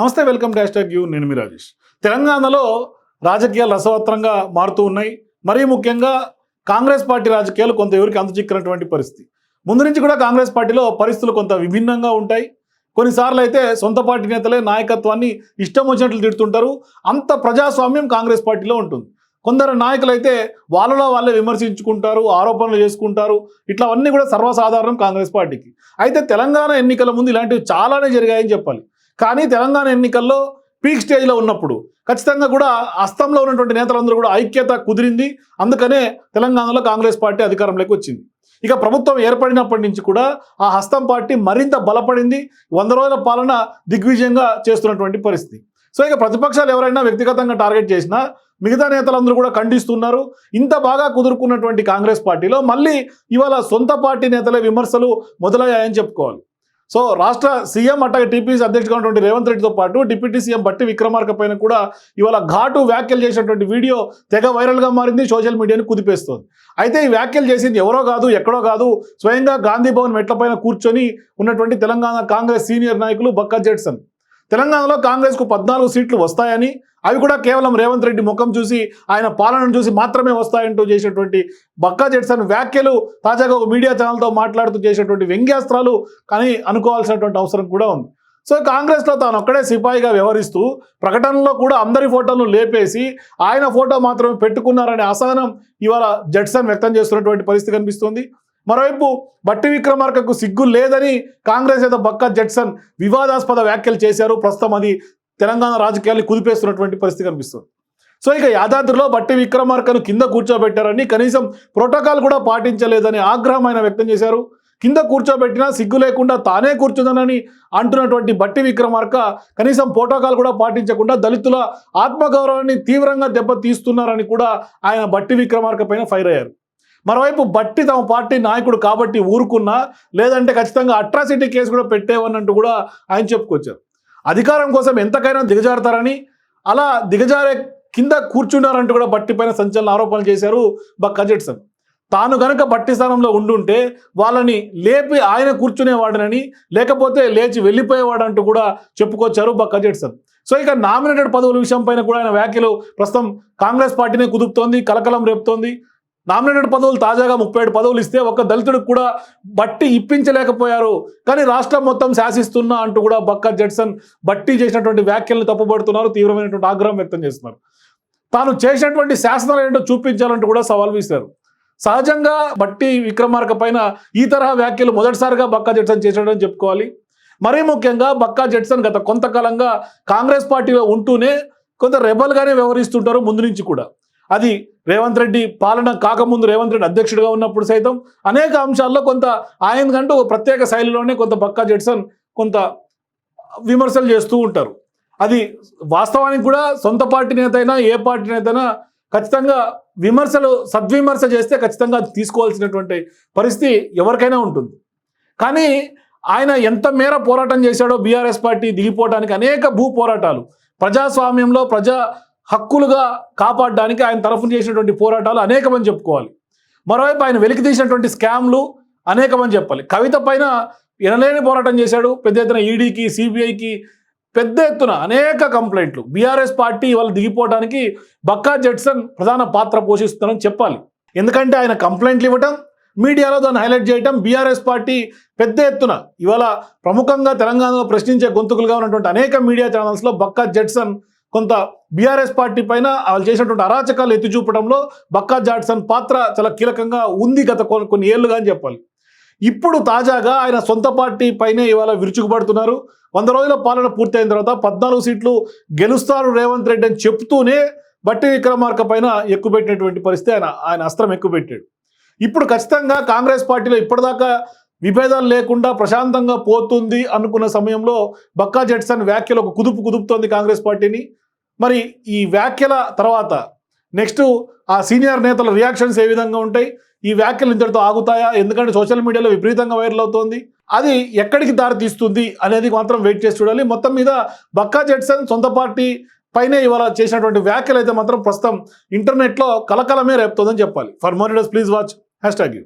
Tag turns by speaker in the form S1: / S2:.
S1: నమస్తే welcome dash hash you నేను మీ రాజేష్. తెలంగాణలో రాజకీయాలు రసవత్రంగా మారుతూ ఉన్నాయి. మరీ ముఖ్యంగా కాంగ్రెస్ పార్టీ రాజకీయాలు కొంత ఎవరికి అందచిక్కినటువంటి పరిస్థితి. ముందు నుంచి కూడా కాంగ్రెస్ పార్టీలో పరిస్థితులు కొంత విభిన్నంగా ఉంటాయి. కొన్నిసార్లు అయితే సొంత పార్టీ నేతలే నాయకత్వాన్ని ఇష్టం వచ్చినట్లు తిడుతుంటారు. అంత ప్రజాస్వామ్యం కాంగ్రెస్ పార్టీలో ఉంటుంది. కొందరు నాయకులు అయితే వాళ్ళలో వాళ్ళే విమర్శించుకుంటారు ఆరోపణలు చేసుకుంటారు. ఇట్లా అన్నీ కూడా సర్వసాధారణం కాంగ్రెస్ పార్టీకి. అయితే తెలంగాణ ఎన్నికల ముందు ఇలాంటివి చాలానే జరిగాయని చెప్పాలి. కానీ తెలంగాణ ఎన్నికల్లో పీక్ స్టేజ్లో ఉన్నప్పుడు ఖచ్చితంగా కూడా అస్తంలో ఉన్నటువంటి నేతలందరూ కూడా ఐక్యత కుదిరింది. అందుకనే తెలంగాణలో కాంగ్రెస్ పార్టీ అధికారంలోకి వచ్చింది. ఇక ప్రభుత్వం ఏర్పడినప్పటి నుంచి కూడా ఆ హస్తం పార్టీ మరింత బలపడింది. వంద రోజుల పాలన దిగ్విజయంగా చేస్తున్నటువంటి పరిస్థితి. సో ఇక ప్రతిపక్షాలు ఎవరైనా వ్యక్తిగతంగా టార్గెట్ చేసినా మిగతా నేతలందరూ కూడా ఖండిస్తున్నారు. ఇంత బాగా కుదురుకున్నటువంటి కాంగ్రెస్ పార్టీలో మళ్ళీ ఇవాళ సొంత పార్టీ నేతలే విమర్శలు మొదలయ్యాయని చెప్పుకోవాలి. సో రాష్ట్ర సీఎం అట్లాగే టీపీసీ అధ్యక్షుడు ఉన్నటువంటి రేవంత్ రెడ్డితో పాటు డిప్యూటీ సీఎం బట్టి విక్రమార్క పైన కూడా ఇవాళ ఘాటు వ్యాఖ్యలు చేసినటువంటి వీడియో తెగ వైరల్గా మారింది సోషల్ మీడియాని కుదిపేస్తోంది. అయితే ఈ వ్యాఖ్యలు చేసింది ఎవరో కాదు ఎక్కడో కాదు స్వయంగా గాంధీ భవన్ మెట్లపైన కూర్చొని ఉన్నటువంటి తెలంగాణ కాంగ్రెస్ సీనియర్ నాయకులు బక్కా జెట్సన్. తెలంగాణలో కాంగ్రెస్కు పద్నాలుగు సీట్లు వస్తాయని అవి కూడా కేవలం రేవంత్ రెడ్డి ముఖం చూసి ఆయన పాలనను చూసి మాత్రమే వస్తాయంటూ చేసినటువంటి బక్కా జెట్సన్ వ్యాఖ్యలు తాజాగా ఒక మీడియా ఛానల్తో మాట్లాడుతూ చేసినటువంటి వ్యంగ్యాస్త్రాలు కానీ అనుకోవాల్సినటువంటి అవసరం కూడా ఉంది. సో కాంగ్రెస్లో తాను ఒక్కడే సిపాయిగా వ్యవహరిస్తూ ప్రకటనలో కూడా అందరి ఫోటోలను లేపేసి ఆయన ఫోటో మాత్రమే పెట్టుకున్నారనే అసహనం ఇవాళ జడ్సన్ వ్యక్తం చేస్తున్నటువంటి పరిస్థితి కనిపిస్తుంది. మరోవైపు బట్టి విక్రమార్కకు సిగ్గు లేదని కాంగ్రెస్ నేత బక్క జడ్సన్ వివాదాస్పద వ్యాఖ్యలు చేశారు. ప్రస్తుతం అది తెలంగాణ రాజకీయాన్ని కుదిపేస్తున్నటువంటి పరిస్థితి కనిపిస్తుంది. సో ఇక యాదాద్రిలో బట్టి విక్రమార్కను కింద కూర్చోబెట్టారని కనీసం ప్రోటోకాల్ కూడా పాటించలేదని ఆగ్రహం ఆయన వ్యక్తం చేశారు. కింద కూర్చోబెట్టినా సిగ్గు లేకుండా తానే కూర్చుందనని అంటున్నటువంటి బట్టి విక్రమార్క కనీసం ప్రోటోకాల్ కూడా పాటించకుండా దళితుల ఆత్మగౌరవాన్ని తీవ్రంగా దెబ్బతీస్తున్నారని కూడా ఆయన బట్టి విక్రమార్క పైన ఫైర్ అయ్యారు. మరోవైపు బట్టి తమ పార్టీ నాయకుడు కాబట్టి ఊరుకున్నా లేదంటే ఖచ్చితంగా అట్రాసిటీ కేసు కూడా పెట్టేవన్నట్టు కూడా ఆయన చెప్పుకొచ్చారు. అధికారం కోసం ఎంతకైనా దిగజారుతారని అలా దిగజారే కింద కూర్చున్నారంటూ కూడా బట్టి పైన సంచలన ఆరోపణలు చేశారు బక్క జెట్సన్ తాను గనక బట్టి స్థానంలో ఉండుంటే వాళ్ళని లేపి ఆయన కూర్చునేవాడనని లేకపోతే లేచి వెళ్ళిపోయేవాడంటూ కూడా చెప్పుకొచ్చారు బక్క జెట్సన్ సో ఇక నామినేటెడ్ పదవుల విషయం పైన కూడా ఆయన వ్యాఖ్యలు ప్రస్తుతం కాంగ్రెస్ పార్టీనే కుదుపుతోంది కలకలం రేపుతోంది. నామినేటెడ్ పదవులు తాజాగా ముప్పై ఏడు పదవులు ఇస్తే ఒక దళితుడికి కూడా బట్టి ఇప్పించలేకపోయారు. కానీ రాష్ట్రం మొత్తం శాసిస్తున్నా అంటూ కూడా బక్కా జడ్సన్ బట్టి చేసినటువంటి వ్యాఖ్యలను తప్పుబడుతున్నారు తీవ్రమైనటువంటి ఆగ్రహం వ్యక్తం చేస్తున్నారు. తాను చేసినటువంటి శాసనాలు ఏంటో చూపించాలంటూ కూడా సవాల్ వీశారు సహజంగా బట్టి విక్రమార్క పైన ఈ తరహా వ్యాఖ్యలు మొదటిసారిగా బక్కా జడ్సన్ చేశాడని చెప్పుకోవాలి. మరీ ముఖ్యంగా బక్కా జడ్సన్ గత కొంతకాలంగా కాంగ్రెస్ పార్టీలో ఉంటూనే కొంత రెబల్గానే వ్యవహరిస్తుంటారు ముందు నుంచి కూడా. అది రేవంత్ రెడ్డి పాలన కాకముందు రేవంత్ రెడ్డి అధ్యక్షుడిగా ఉన్నప్పుడు సైతం అనేక అంశాల్లో కొంత ఆయనకంటూ ఒక ప్రత్యేక శైలిలోనే కొంత బక్కా జెట్సన్ కొంత విమర్శలు చేస్తూ ఉంటారు. అది వాస్తవానికి కూడా సొంత పార్టీ నేత అయినా ఏ పార్టీ నేత అయినా ఖచ్చితంగా విమర్శలు సద్విమర్శ చేస్తే ఖచ్చితంగా అది తీసుకోవాల్సినటువంటి పరిస్థితి ఎవరికైనా ఉంటుంది. కానీ ఆయన ఎంత మేర పోరాటం చేశాడో బీఆర్ఎస్ పార్టీ దిగిపోవడానికి అనేక భూ పోరాటాలు. ప్రజాస్వామ్యంలో ప్రజా హక్కులుగా కాపాడడానికి ఆయన తరఫున చేసినటువంటి పోరాటాలు అనేకమని చెప్పుకోవాలి. మరోవైపు ఆయన వెలికి తీసినటువంటి స్కామ్లు అనేకమని చెప్పాలి. కవిత పైన ఎనలేని పోరాటం చేశాడు. పెద్ద ఎత్తున ఈడీకి సిబిఐకి పెద్ద ఎత్తున అనేక కంప్లైంట్లు. బీఆర్ఎస్ పార్టీ వాళ్ళు దిగిపోవడానికి బక్కా జడ్సన్ ప్రధాన పాత్ర పోషిస్తున్నారని చెప్పాలి. ఎందుకంటే ఆయన కంప్లైంట్లు ఇవ్వటం మీడియాలో దాన్ని హైలైట్ చేయటం బీఆర్ఎస్ పార్టీ పెద్ద ఎత్తున ఇవాళ ప్రముఖంగా తెలంగాణలో ప్రశ్నించే గొంతుకులుగా ఉన్నటువంటి అనేక మీడియా ఛానల్స్లో బక్కా జడ్సన్ కొంత బీఆర్ఎస్ పార్టీ పైన వాళ్ళు చేసినటువంటి అరాచకాలు ఎత్తి చూపడంలో బక్కా జాడ్సన్ పాత్ర చాలా కీలకంగా ఉంది గత కొన్ని కొన్ని ఏళ్ళుగా అని చెప్పాలి. ఇప్పుడు తాజాగా ఆయన సొంత పార్టీ పైనే ఇవాళ విరుచుకుపడుతున్నారు. వంద రోజుల పాలన పూర్తయిన తర్వాత పద్నాలుగు సీట్లు గెలుస్తారు రేవంత్ రెడ్డి అని చెప్తూనే బట్టి విక్రమార్క పైన ఎక్కుపెట్టినటువంటి పరిస్థితి ఆయన ఆయన అస్త్రం ఎక్కుపెట్టాడు. ఇప్పుడు ఖచ్చితంగా కాంగ్రెస్ పార్టీలో ఇప్పటిదాకా విభేదాలు లేకుండా ప్రశాంతంగా పోతుంది అనుకున్న సమయంలో బక్కా జెట్సన్ వ్యాఖ్యలు ఒక కుదుపు కుదుపుతోంది కాంగ్రెస్ పార్టీని. మరి ఈ వ్యాఖ్యల తర్వాత నెక్స్ట్ ఆ సీనియర్ నేతల రియాక్షన్స్ ఏ విధంగా ఉంటాయి? ఈ వ్యాఖ్యలు ఇంతటితో ఆగుతాయా? ఎందుకంటే సోషల్ మీడియాలో విపరీతంగా వైరల్ అవుతోంది. అది ఎక్కడికి దారి తీస్తుంది అనేది మాత్రం వెయిట్ చేసి చూడాలి. మొత్తం మీద బక్కా జెట్సన్ సొంత పార్టీ పైనే ఇవాళ చేసినటువంటి వ్యాఖ్యలు అయితే మాత్రం ప్రస్తుతం ఇంటర్నెట్లో కలకలమే రేపుతోందని చెప్పాలి. For more please watch. Hashtag you.